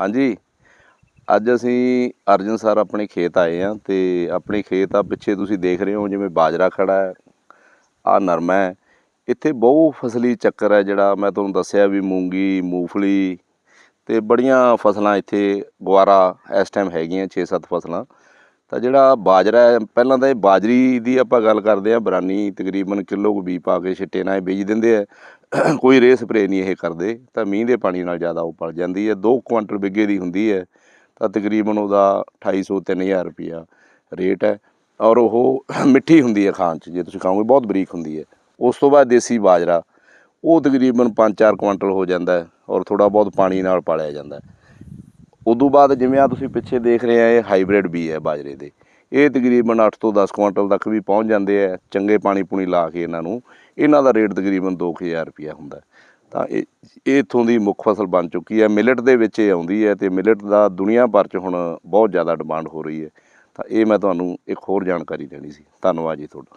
ਹਾਂਜੀ। ਅੱਜ ਅਸੀਂ ਅਰਜਨ ਸਰ ਆਪਣੇ ਖੇਤ ਆਏ ਆ ਤੇ ਆਪਣੇ ਖੇਤ ਆ ਪਿੱਛੇ ਤੁਸੀਂ ਦੇਖ ਰਹੇ ਹੋ ਜਿਵੇਂ ਬਾਜਰਾ ਖੜਾ ਹੈ ਆ ਨਰਮਾ ਹੈ। ਇੱਥੇ ਬਹੁ ਫਸਲੀ ਚੱਕਰ ਹੈ ਜਿਹੜਾ ਮੈਂ ਤੁਹਾਨੂੰ ਦੱਸਿਆ ਵੀ ਮੂੰਗੀ, ਮੂੰਗਫਲੀ ਤੇ ਬੜੀਆਂ ਫਸਲਾਂ ਇੱਥੇ ਗੁਆਰਾ ਇਸ ਟਾਈਮ ਹੈਗੀਆਂ 6-7 ਫਸਲਾਂ। ਤਾਂ ਜਿਹੜਾ ਬਾਜਰਾ ਹੈ, ਪਹਿਲਾਂ ਤਾਂ ਇਹ ਬਾਜਰੀ ਦੀ ਆਪਾਂ ਗੱਲ ਕਰਦੇ ਆ ਬਰਾਨੀ ਤਕਰੀਬਨ ਕਿਲੋ ਕੁ ਬੀ ਪਾ ਕੇ ਛਿੱਟੇ ਨਾਲ ਇਹ ਬੀਜ ਦਿੰਦੇ ਆ ਕੋਈ ਰੇ ਸਪਰੇ ਨਹੀਂ ਇਹ ਕਰਦੇ, ਤਾਂ ਮੀਂਹ ਦੇ ਪਾਣੀ ਨਾਲ ਜ਼ਿਆਦਾ ਉਹ ਪਲ ਜਾਂਦੀ ਹੈ। 2 ਕੁਆਂਟਲ ਬਿੱਗੇ ਦੀ ਹੁੰਦੀ ਹੈ, ਤਾਂ ਤਕਰੀਬਨ ਉਹਦਾ 2800 3000 ਰੁਪਿਆ ਰੇਟ ਹੈ। ਔਰ ਉਹ ਮਿੱਠੀ ਹੁੰਦੀ ਹੈ ਖਾਣ 'ਚ, ਜੇ ਤੁਸੀਂ ਖਾਓਗੇ ਬਹੁਤ ਬਰੀਕ ਹੁੰਦੀ ਹੈ। ਉਸ ਤੋਂ ਬਾਅਦ ਦੇਸੀ ਬਾਜਰਾ, ਉਹ ਤਕਰੀਬਨ 5-4 ਕੁਆਂਟਲ ਹੋ ਜਾਂਦਾ ਔਰ ਥੋੜਾ ਬਹੁਤ ਪਾਣੀ ਨਾਲ ਪਾਲਿਆ ਜਾਂਦਾ ਹੈ। ਉਦੋਂ ਬਾਅਦ ਜਿਵੇਂ ਆ ਤੁਸੀਂ ਪਿੱਛੇ ਦੇਖ ਰਹੇ ਆ, ਇਹ ਹਾਈਬ੍ਰਿਡ ਬੀ ਹੈ ਬਾਜਰੇ ਦੇ। ਇਹ ਤਕਰੀਬਨ 8 ਤੋਂ 10 ਕੁਆਂਟਲ ਤੱਕ ਵੀ ਪਹੁੰਚ ਜਾਂਦੇ ਆ, ਚੰਗੇ ਪਾਣੀ ਪੂਣੀ ਲਾ ਕੇ ਇਹਨਾਂ ਨੂੰ। ਇਹਨਾਂ ਦਾ ਰੇਟ ਤਕਰੀਬਨ 2000 ਰੁਪਿਆ ਹੁੰਦਾ ਤਾਂ ਇਹ ਇਹ ਇੱਥੋਂ ਦੀ ਮੁੱਖ ਫਸਲ ਬਣ ਚੁੱਕੀ ਹੈ। ਮਿਲਟ ਦੇ ਵਿੱਚ ਇਹ ਆਉਂਦੀ ਹੈ ਤੇ ਮਿਲਟ ਦਾ ਦੁਨੀਆ ਭਰ 'ਚ ਹੁਣ ਬਹੁਤ ਜ਼ਿਆਦਾ ਡਿਮਾਂਡ ਹੋ ਰਹੀ ਹੈ। ਤਾਂ ਇਹ ਮੈਂ ਤੁਹਾਨੂੰ ਇੱਕ ਹੋਰ ਜਾਣਕਾਰੀ ਦੇਣੀ ਸੀ। ਧੰਨਵਾਦ ਜੀ ਤੁਹਾਡਾ।